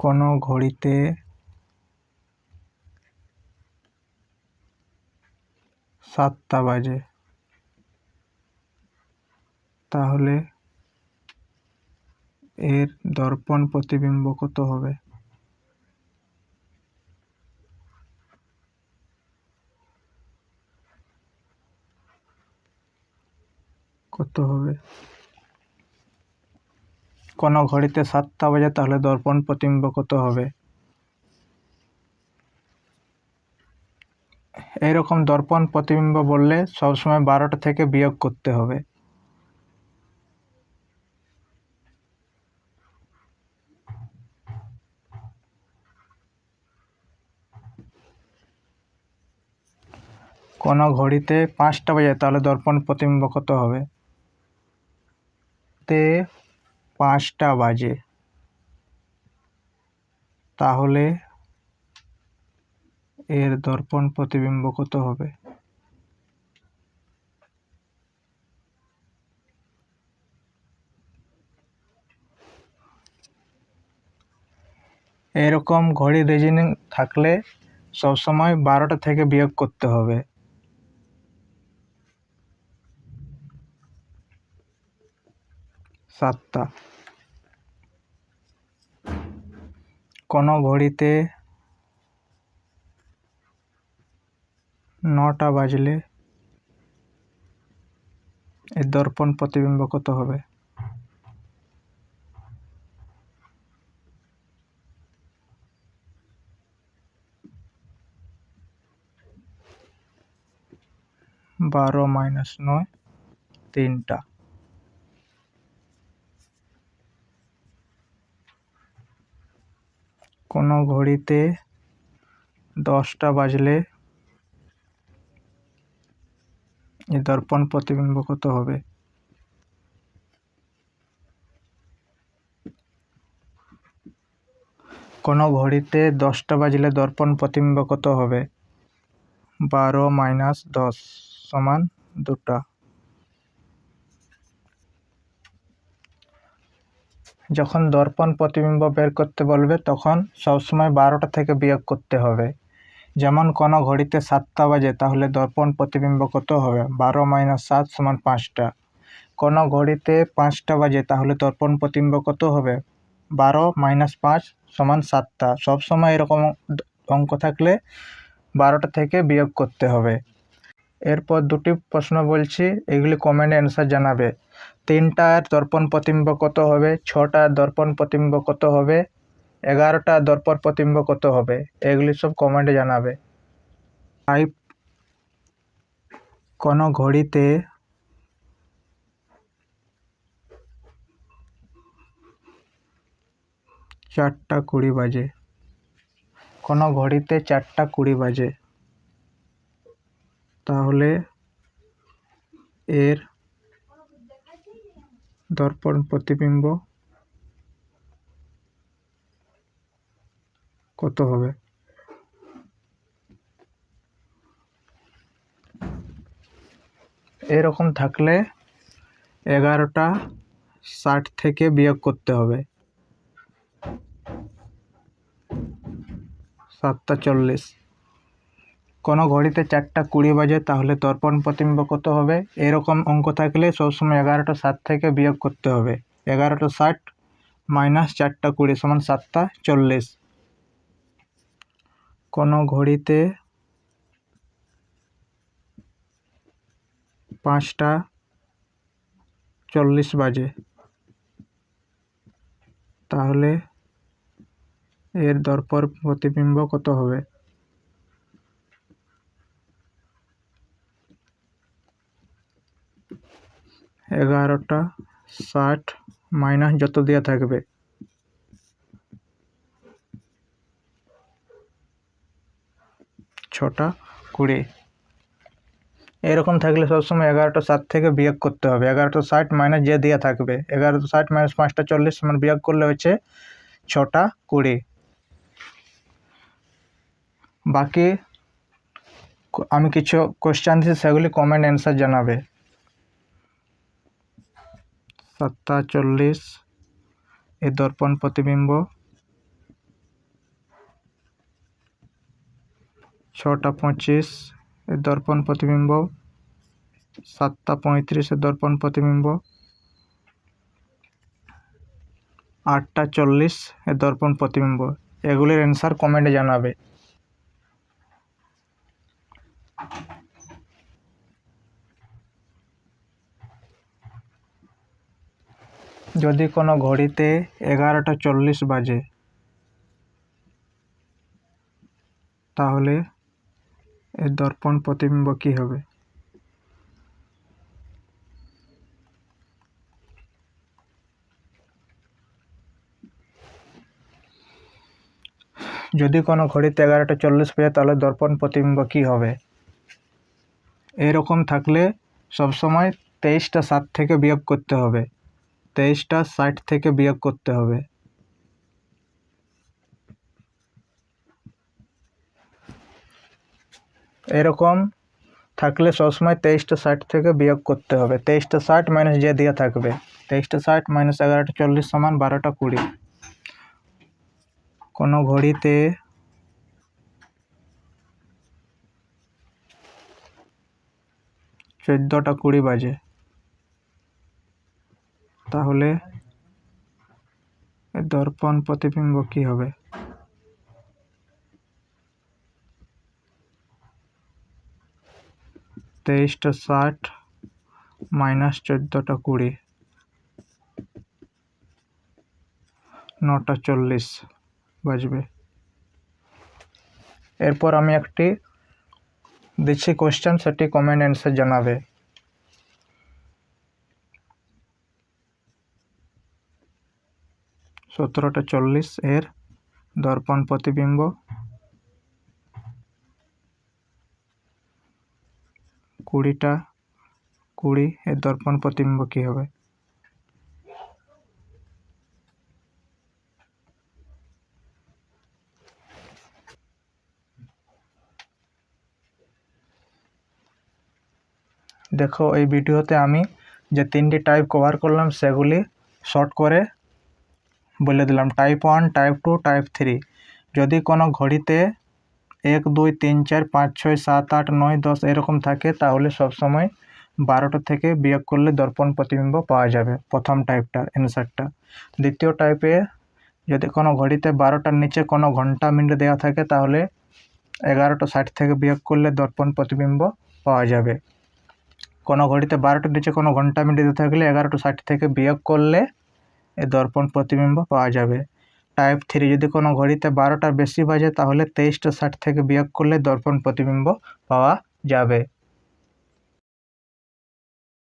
কোনো ঘড়িতে সাতটা বাজে। তাহলে এর দর্পণ প্রতিবিম্ব কত হবে? কত হবে? কোনো ঘড়িতে সাতটা বাজে তাহলে দর্পণ প্রতিম্ব কত হবে। এইরকম দর্পণ প্রতিবিম্ব বললে সবসময় বারোটা থেকে বিয়োগ করতে হবে। কোনো ঘড়িতে পাঁচটা বাজে তাহলে দর্পণ প্রতিবিম্ব কত হবে। তে পাঁচটা বাজে। তাহলে এর দর্পণ প্রতিবিম্ব কত হবে? এরকম ঘড়ি রিজনিং থাকলে সবসময় বারোটা থেকে বিয়োগ করতে হবে। সাতটা। কোনো ঘড়িতে নটা বাজলে এর দর্পণ প্রতিবিম্ব কত হবে? বারো মাইনাস নয় তিনটা। কোনো ঘড়িতে দশটা বাজলে এই দর্পণ প্রতিবিম্ব কত হবে? কোনো ঘড়িতে দশটা বাজলে দর্পণ প্রতিবিম্ব কত হবে? বারো মাইনাস দশ সমান দুটা। যখন দর্পণ প্রতিবিম্ব বের করতে বলবে, তখন সবসময় বারোটা থেকে বিয়োগ করতে হবে। যেমন কোনো ঘড়িতে সাতটা বাজে, তাহলে দর্পণ প্রতিবিম্ব কত হবে? বারো মাইনাস সাত সমান পাঁচটা। কোনো ঘড়িতে পাঁচটা বাজে, তাহলে দর্পণ প্রতিবিম্ব কত হবে? বারো মাইনাস পাঁচ সমান সাতটা। সবসময় এরকম অঙ্ক থাকলে বারোটা থেকে বিয়োগ করতে হবে। এরপর দুটি প্রশ্ন বলছি, এগুলি কমেন্টে অ্যান্সার জানাবে। তিনটার দর্পণ প্রতিম্ব কত হবে? ছটার দর্পণ প্রতিম্ব কত হবে? এগারোটা দর্পণ প্রতিম্ব কত হবে? এগুলি সব কমেন্টে জানাবে। ফাইভ কোনো ঘড়িতে চারটা কুড়ি বাজে। কোনো ঘড়িতে চারটা কুড়ি বাজে। তাহলে এর দর্পণ প্রতিবিম্ব। কত হবে? এরকম থাকলে এগারোটা ষাট থেকে বিয়োগ করতে হবে। সাতটা চল্লিশ। কোনো ঘড়িতে চারটা কুড়ি বাজে তাহলে দর্পণ প্রতিবিম্ব কত হবে। এরকম অঙ্ক থাকলে সবসময় এগারোটা সাত থেকে বিয়োগ করতে হবে। এগারোটা ষাট মাইনাস চারটা কুড়ি সমান সাতটা চল্লিশ। কোনো ঘড়িতে পাঁচটা চল্লিশ বাজে তাহলে এর দর্পণ প্রতিবিম্ব কত হবে? এগারোটা ষাট মাইনাস যত দেওয়া থাকবে। ছটা কুড়ি। এরকম থাকলে সবসময় এগারোটা ষাট থেকে বিয়োগ করতে হবে। এগারোটা ষাট মাইনাস যে দেওয়া থাকবে, এগারোটা ষাট মাইনাস পাঁচটা চল্লিশ সমান বিয়োগ করলে হচ্ছে ছটা কুড়ি। বাকি আমি কিছু কোশ্চেন দিচ্ছি সেগুলি কমেন্ট অ্যান্সার জানাবে। সাতটা চল্লিশ এ দর্পণ প্রতিবিম্ব। ছটা পঁচিশ, এ দর্পণ প্রতিবিম্ব। সাতটা পঁয়ত্রিশ, এ দর্পণ প্রতিবিম্ব। আটটা চল্লিশ, এ দর্পণ প্রতিবিম্ব। এগুলির অ্যান্সার কমেন্টে জানাবে। যদি কোনো ঘড়িতে এগারোটা চল্লিশ বাজে, তাহলে এর দর্পণ প্রতিবিম্ব কী হবে? যদি কোনো ঘড়িতে এগারোটা চল্লিশ বাজে, তাহলে দর্পণ প্রতিবিম্ব কী হবে? এরকম থাকলে সবসময় তেইশটা সাত থেকে বিয়োগ করতে হবে। তেইশটা ষাট থেকে বিয়োগ করতে হবে। এরকম থাকলে সবসময় তেইশটা ষাট থেকে বিয়োগ করতে হবে। তেইশটা ষাট মাইনাস যে দিয়ে থাকবে, তেইশটা ষাট মাইনাস এগারোটা চল্লিশ সমান বারোটা কুড়ি। কোনো ঘড়িতে চোদ্দোটা কুড়ি বাজে। তাহলে দর্পণ প্রতিবিম্ব কী হবে? তেইশটা ষাট মাইনাস চোদ্দোটা কুড়ি। নটা চল্লিশ বাজবে। এরপর আমি একটি দিচ্ছি কোশ্চেন সেটি কমেন্ট অ্যান্সার জানাবে। সতেরোটা চল্লিশ এর দর্পণ প্রতিবিম্ব। কুড়িটা, কুড়ি এর দর্পণ প্রতিবিম্ব কী হবে? দেখো, এই ভিডিওতে আমি যে তিনটি টাইপ কভার করলাম, সেগুলি শর্ট করে বলে দিলাম। Type one type two type three যদি কোনো ঘড়িতে এক, দুই, তিন, চার, পাঁচ, ছয়, সাত, আট, নয়, দশ এরকম থাকে, তাহলে সবসময় বারোটা থেকে বিয়োগ করলে দর্পণ প্রতিবিম্ব পাওয়া যাবে, প্রথম টাইপটার অ্যান্সারটা দ্বিতীয় টাইপে যদি কোনো ঘড়িতে বারোটার নিচে কোনো ঘণ্টা মিনিট দেওয়া থাকে, তাহলে এগারোটা ষাট থেকে বিয়োগ করলে দর্পণ প্রতিবিম্ব পাওয়া যাবে। কোনো ঘড়িতে বারোটার নিচে কোনো ঘণ্টা মিনিট দেওয়া থাকলে এগারোটা ষাট থেকে বিয়োগ করলে দর্পণ প্রতিবিম্ব পাওয়া যাবে। টাইপ থ্রি যদি কোনো ঘড়িতে বারোটার বেশি বাজে তাহলে তেইশটা ষাট থেকে বিয়োগ করলে দর্পণ প্রতিবিম্ব পাওয়া যাবে।